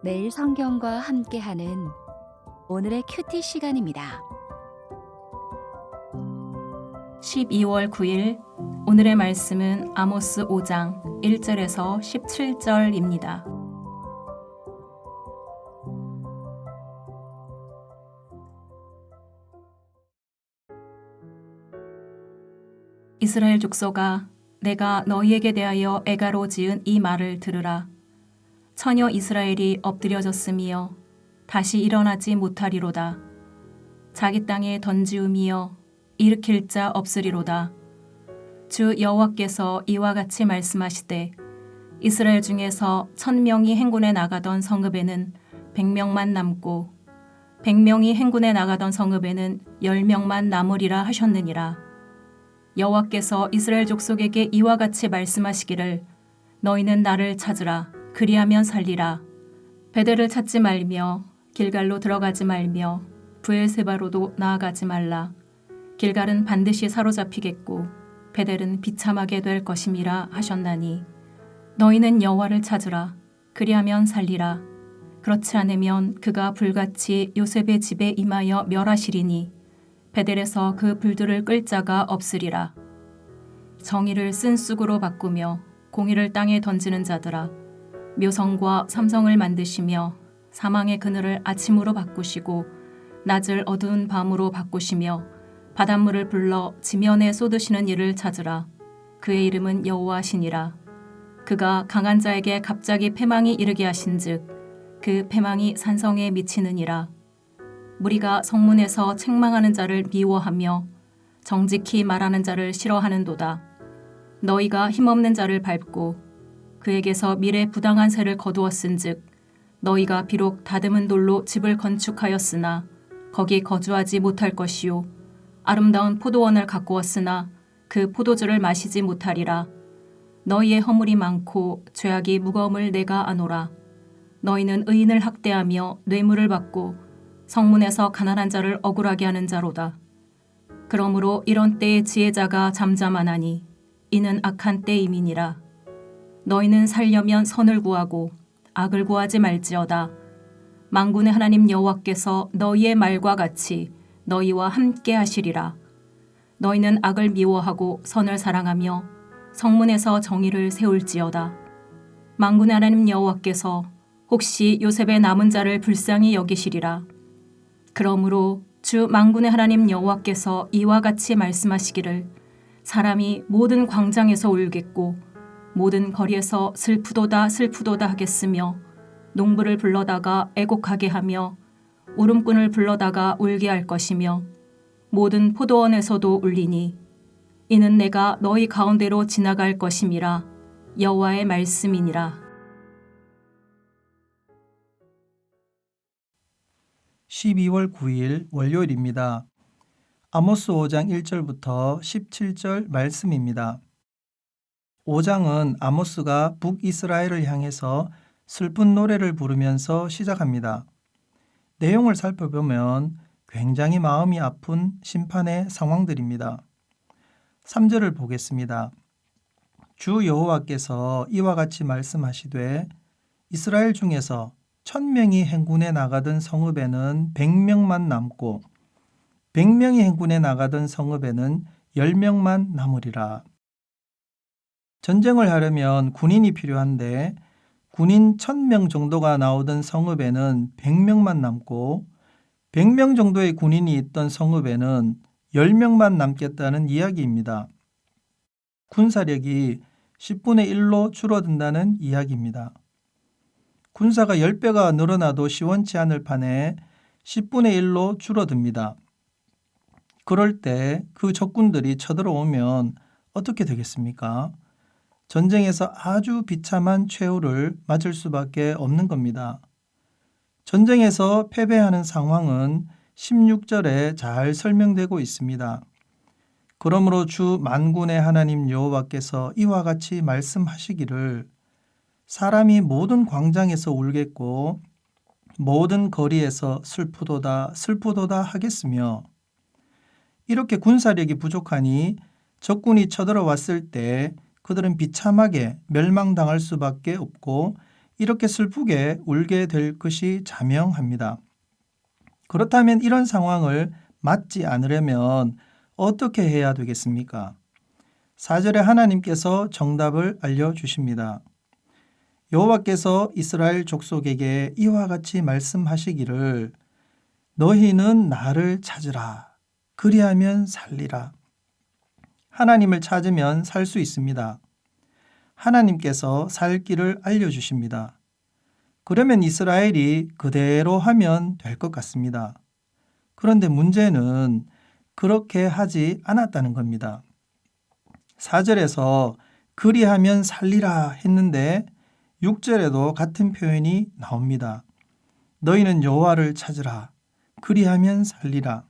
매일 성경과 함께하는 오늘의 큐티 시간입니다. 12월 9일 오늘의 말씀은 아모스 5장 1절에서 17절입니다. 이스라엘 족속아 내가 너희에게 대하여 애가로 지은 이 말을 들으라 처녀 이스라엘이 엎드려졌으며 다시 일어나지 못하리로다 자기 땅에 던지우미여 일으킬 자 없으리로다. 주 여호와께서 이와 같이 말씀하시되 이스라엘 중에서 천 명이 행군에 나가던 성읍에는 백 명만 남고 백 명이 행군에 나가던 성읍에는 열 명만 남으리라 하셨느니라. 여호와께서 이스라엘 족속에게 이와 같이 말씀하시기를 너희는 나를 찾으라 그리하면 살리라. 베델을 찾지 말며 길갈로 들어가지 말며 부엘세바로도 나아가지 말라. 길갈은 반드시 사로잡히겠고 베델은 비참하게 될 것임이라 하셨나니 너희는 여호와를 찾으라 그리하면 살리라 그렇지 않으면 그가 불같이 요셉의 집에 임하여 멸하시리니 베델에서 그 불들을 끌 자가 없으리라 정의를 쓴 쑥으로 바꾸며 공의를 땅에 던지는 자들아 묘성과 삼성을 만드시며 사망의 그늘을 아침으로 바꾸시고 낮을 어두운 밤으로 바꾸시며 바닷물을 불러 지면에 쏟으시는 이를 찾으라. 그의 이름은 여호와시니라. 그가 강한 자에게 갑자기 패망이 이르게 하신즉 그 패망이 산성에 미치느니라. 무리가 성문에서 책망하는 자를 미워하며 정직히 말하는 자를 싫어하는도다. 너희가 힘없는 자를 밟고 그에게서 미래 부당한 새를 거두었은즉 너희가 비록 다듬은 돌로 집을 건축하였으나 거기 거주하지 못할 것이요 아름다운 포도원을 가꾸었으나 그 포도주를 마시지 못하리라. 너희의 허물이 많고 죄악이 무거움을 내가 아노라. 너희는 의인을 학대하며 뇌물을 받고 성문에서 가난한 자를 억울하게 하는 자로다. 그러므로 이런 때에 지혜자가 잠잠하나니 이는 악한 때임이니라. 너희는 살려면 선을 구하고 악을 구하지 말지어다. 망군의 하나님 여호와께서 너희의 말과 같이 너희와 함께 하시리라. 너희는 악을 미워하고 선을 사랑하며 성문에서 정의를 세울지어다. 망군의 하나님 여호와께서 혹시 요셉의 남은 자를 불쌍히 여기시리라. 그러므로 주 망군의 하나님 여호와께서 이와 같이 말씀하시기를 사람이 모든 광장에서 울겠고 모든 거리에서 슬프도다 슬프도다 하겠으며 농부를 불러다가 애곡하게 하며 울음꾼을 불러다가 울게 할 것이며 모든 포도원에서도 울리니 이는 내가 너희 가운데로 지나갈 것임이라 여호와의 말씀이니라 12월 9일 월요일입니다. 아모스 5장 1절부터 17절 말씀입니다. 5장은 아모스가 북이스라엘을 향해서 슬픈 노래를 부르면서 시작합니다. 내용을 살펴보면 굉장히 마음이 아픈 심판의 상황들입니다. 3절을 보겠습니다. 주 여호와께서 이와 같이 말씀하시되 이스라엘 중에서 천명이 행군에 나가던 성읍에는 백명만 남고 백명이 행군에 나가던 성읍에는 열명만 남으리라. 전쟁을 하려면 군인이 필요한데 군인 천명 정도가 나오던 성읍에는 백명만 남고 백명 정도의 군인이 있던 성읍에는 열명만 남겠다는 이야기입니다. 군사력이 10분의 1로 줄어든다는 이야기입니다. 군사가 10배가 늘어나도 시원치 않을 판에 10분의 1로 줄어듭니다. 그럴 때 그 적군들이 쳐들어오면 어떻게 되겠습니까? 전쟁에서 아주 비참한 최후를 맞을 수밖에 없는 겁니다. 전쟁에서 패배하는 상황은 16절에 잘 설명되고 있습니다. 그러므로 주 만군의 하나님 여호와께서 이와 같이 말씀하시기를 사람이 모든 광장에서 울겠고 모든 거리에서 슬프도다 슬프도다 하겠으며 이렇게 군사력이 부족하니 적군이 쳐들어왔을 때 그들은 비참하게 멸망당할 수밖에 없고 이렇게 슬프게 울게 될 것이 자명합니다. 그렇다면 이런 상황을 맞지 않으려면 어떻게 해야 되겠습니까? 4절에 하나님께서 정답을 알려주십니다. 여호와께서 이스라엘 족속에게 이와 같이 말씀하시기를 너희는 나를 찾으라 그리하면 살리라 하나님을 찾으면 살 수 있습니다. 하나님께서 살 길을 알려주십니다. 그러면 이스라엘이 그대로 하면 될 것 같습니다. 그런데 문제는 그렇게 하지 않았다는 겁니다. 4절에서 그리하면 살리라 했는데 6절에도 같은 표현이 나옵니다. 너희는 여호와를 찾으라. 그리하면 살리라.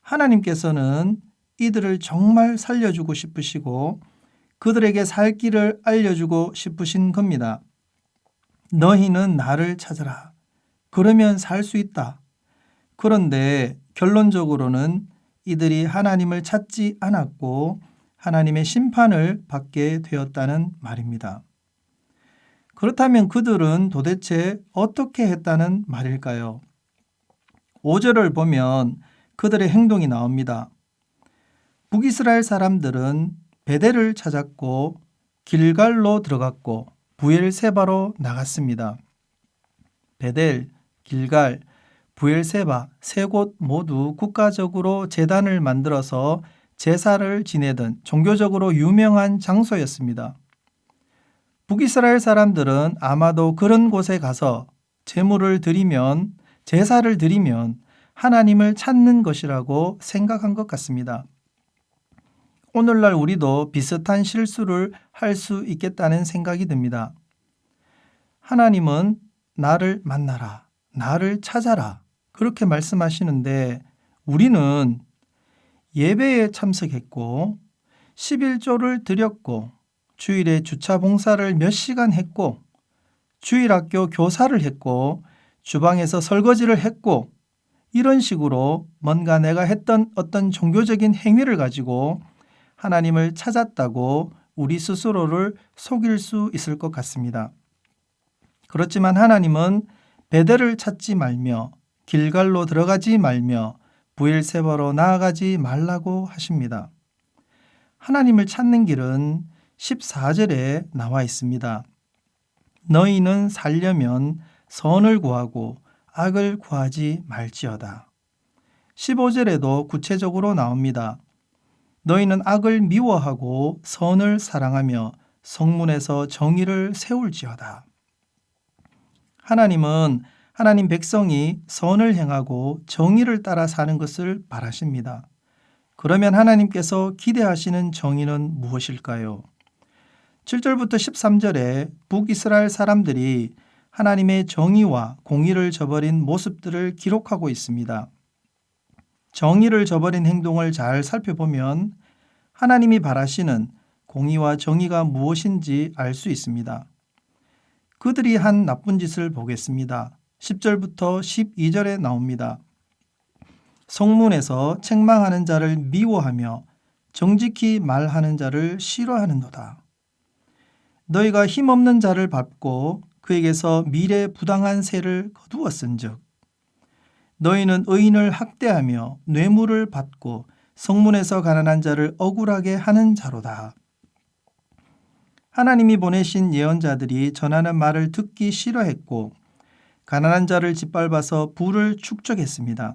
하나님께서는 이들을 정말 살려주고 싶으시고 그들에게 살 길을 알려주고 싶으신 겁니다. 너희는 나를 찾으라. 그러면 살 수 있다. 그런데 결론적으로는 이들이 하나님을 찾지 않았고 하나님의 심판을 받게 되었다는 말입니다. 그렇다면 그들은 도대체 어떻게 했다는 말일까요? 5절을 보면 그들의 행동이 나옵니다. 북이스라엘 사람들은 베델을 찾았고 길갈로 들어갔고 부엘세바로 나갔습니다. 베델, 길갈, 부엘세바 세 곳 모두 국가적으로 재단을 만들어서 제사를 지내던 종교적으로 유명한 장소였습니다. 북이스라엘 사람들은 아마도 그런 곳에 가서 제물을 드리면 제사를 드리면 하나님을 찾는 것이라고 생각한 것 같습니다. 오늘날 우리도 비슷한 실수를 할 수 있겠다는 생각이 듭니다. 하나님은 나를 만나라, 나를 찾아라, 그렇게 말씀하시는데 우리는 예배에 참석했고 11조를 드렸고 주일에 주차 봉사를 몇 시간 했고 주일 학교 교사를 했고 주방에서 설거지를 했고 이런 식으로 뭔가 내가 했던 어떤 종교적인 행위를 가지고 하나님을 찾았다고 우리 스스로를 속일 수 있을 것 같습니다. 그렇지만 하나님은 베델을 찾지 말며 길갈로 들어가지 말며 부엘세바로 나아가지 말라고 하십니다. 하나님을 찾는 길은 14절에 나와 있습니다. 너희는 살려면 선을 구하고 악을 구하지 말지어다. 15절에도 구체적으로 나옵니다. 너희는 악을 미워하고 선을 사랑하며 성문에서 정의를 세울지어다. 하나님은 하나님 백성이 선을 행하고 정의를 따라 사는 것을 바라십니다. 그러면 하나님께서 기대하시는 정의는 무엇일까요? 7절부터 13절에 북이스라엘 사람들이 하나님의 정의와 공의를 저버린 모습들을 기록하고 있습니다. 정의를 저버린 행동을 잘 살펴보면 하나님이 바라시는 공의와 정의가 무엇인지 알 수 있습니다. 그들이 한 나쁜 짓을 보겠습니다. 10절부터 12절에 나옵니다. 성문에서 책망하는 자를 미워하며 정직히 말하는 자를 싫어하는도다. 너희가 힘없는 자를 밟고 그에게서 미래 부당한 세를 거두었은즉 너희는 의인을 학대하며 뇌물을 받고 성문에서 가난한 자를 억울하게 하는 자로다. 하나님이 보내신 예언자들이 전하는 말을 듣기 싫어했고 가난한 자를 짓밟아서 부를 축적했습니다.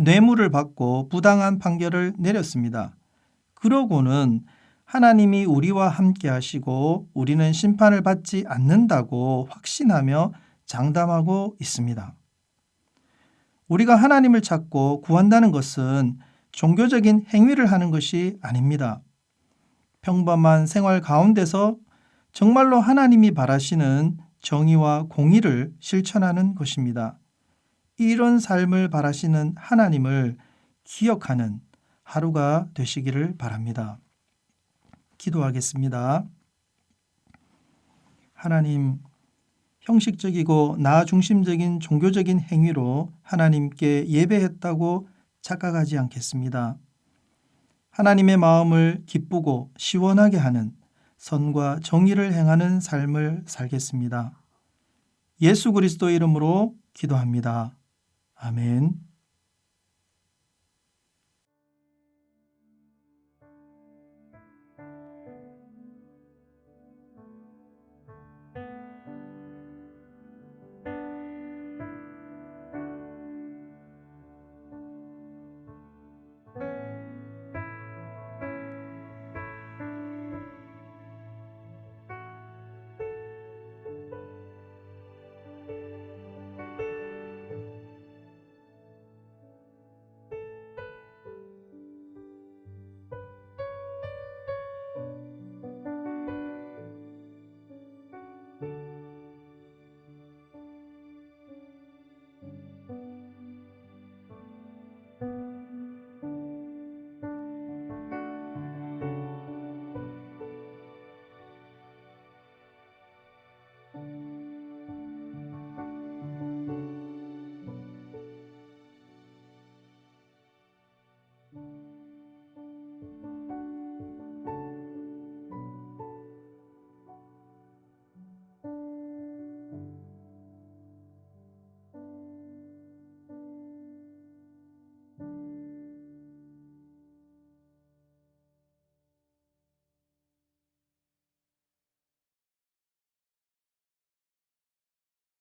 뇌물을 받고 부당한 판결을 내렸습니다. 그러고는 하나님이 우리와 함께 하시고 우리는 심판을 받지 않는다고 확신하며 장담하고 있습니다. 우리가 하나님을 찾고 구한다는 것은 종교적인 행위를 하는 것이 아닙니다. 평범한 생활 가운데서 정말로 하나님이 바라시는 정의와 공의를 실천하는 것입니다. 이런 삶을 바라시는 하나님을 기억하는 하루가 되시기를 바랍니다. 기도하겠습니다. 하나님, 형식적이고 나 중심적인 종교적인 행위로 하나님께 예배했다고 착각하지 않겠습니다. 하나님의 마음을 기쁘고 시원하게 하는 선과 정의를 행하는 삶을 살겠습니다. 예수 그리스도 이름으로 기도합니다. 아멘.